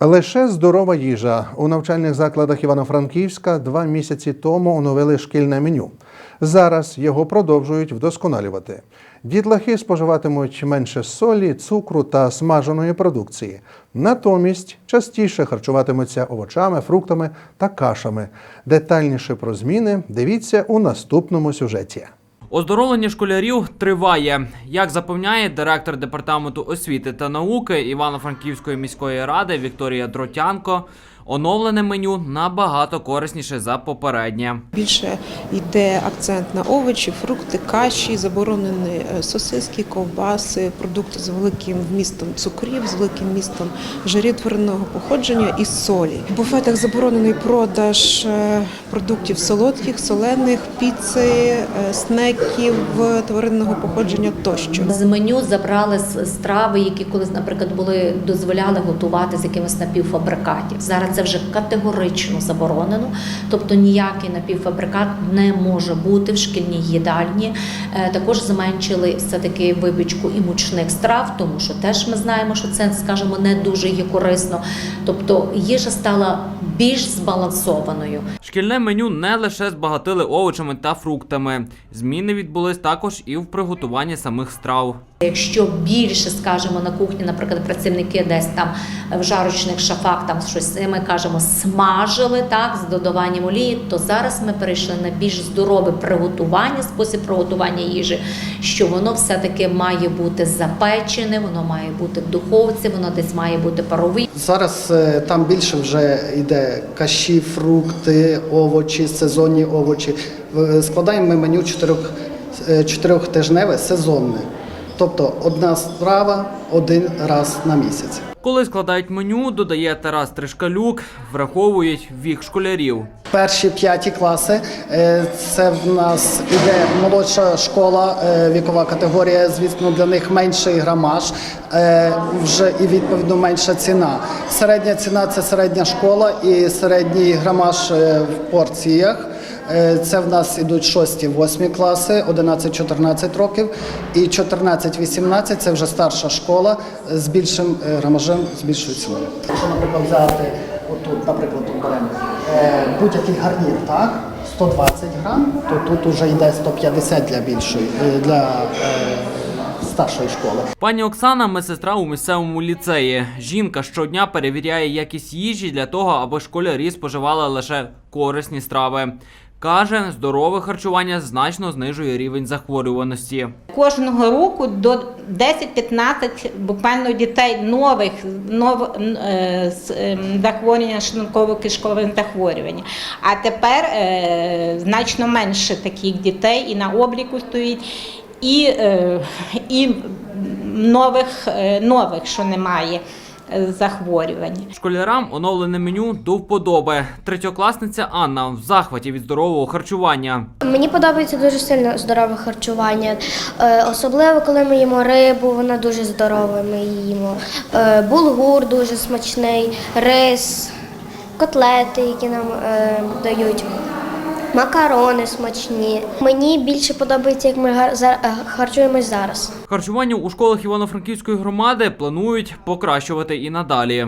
Лише здорова їжа у навчальних закладах Івано-Франківська два місяці тому оновили шкільне меню. Зараз його продовжують вдосконалювати. Дітлахи споживатимуть менше солі, цукру та смаженої продукції. Натомість частіше харчуватимуться овочами, фруктами та кашами. Детальніше про зміни дивіться у наступному сюжеті. Оздоровлення школярів триває. Як запевняє директор департаменту освіти та науки Івано-Франківської міської ради Вікторія Дротянко, оновлене меню набагато корисніше за попереднє. Більше йде акцент на овочі, фрукти, каші, заборонені е, сосиски, ковбаси, продукти з великим вмістом цукрів, з великим вмістом жирів тваринного походження і солі. В буфетах заборонений продаж е, продуктів солодких, солених, піци, е, снеків тваринного походження тощо. З меню забрали страви, які колись, наприклад, були дозволяли готувати з якимось напівфабрикатів. Зараз це вже категорично заборонено. Тобто ніякий напівфабрикат не може бути в шкільній їдальні. Е, Також зменшили все таки випічку і мучних страв, тому що теж ми знаємо, що це, скажімо, не дуже є корисно. Тобто їжа стала більш збалансованою. Шкільне меню не лише збагатили овочами та фруктами. Зміни відбулись також і в приготуванні самих страв. Якщо більше, скажімо, на кухні, наприклад, працівники десь там в жарочних шафах там щось ми кажемо смажили так з додаванням олії, то зараз ми перейшли на більш здорове приготування, спосіб приготування їжі, що воно все-таки має бути запечене, воно має бути в духовці, воно десь має бути паровий. Зараз е, там більше вже йде каші, фрукти, овочі, сезонні овочі. Складаємо ми меню чотирьох, е, чотирьохтижневе сезонне. Тобто одна страва один раз на місяць. Коли складають меню, додає Тарас Тришкалюк, враховують вік школярів. Перші п'яті класи е, це в нас іде молодша школа, е, вікова категорія. Звісно, для них менший грамаж, е, вже і відповідно менша ціна. Середня ціна це середня школа і середній грамаж в порціях. Е, Це в нас ідуть 6-8 класи, 11-14 років, і 14-18 це вже старша школа з більшим е, грамажем, з більшою ціною. Якщо, наприклад, взяти отут, наприклад, тут е, будь-який гарнір, так, 120 грам, то тут вже йде 150 для більшої, для старшої школи. Пані Оксана медсестра у місцевому ліцеї. Жінка щодня перевіряє якість їжі для того, аби школярі споживали лише корисні страви. Каже, здорове харчування значно знижує рівень захворюваності. Кожного року до 10-15 буквально дітей нових нов, е, е, захворювання шлунково-кишкових захворювань. А тепер е, значно менше таких дітей і на обліку стоїть, і, е, і нових, е, нових, що немає захворювань. Школярам оновлене меню до вподоби. Третьокласниця Анна в захваті від здорового харчування. Мені подобається дуже сильно здорове харчування. Е, Особливо, коли ми їмо рибу, вона дуже здорова. Ми їмо. Е, Булгур дуже смачний, рис, котлети, які нам е, дають. Макарони смачні. Мені більше подобається, як ми е, харчуємось зараз. Харчування у школах Івано-Франківської громади планують покращувати і надалі.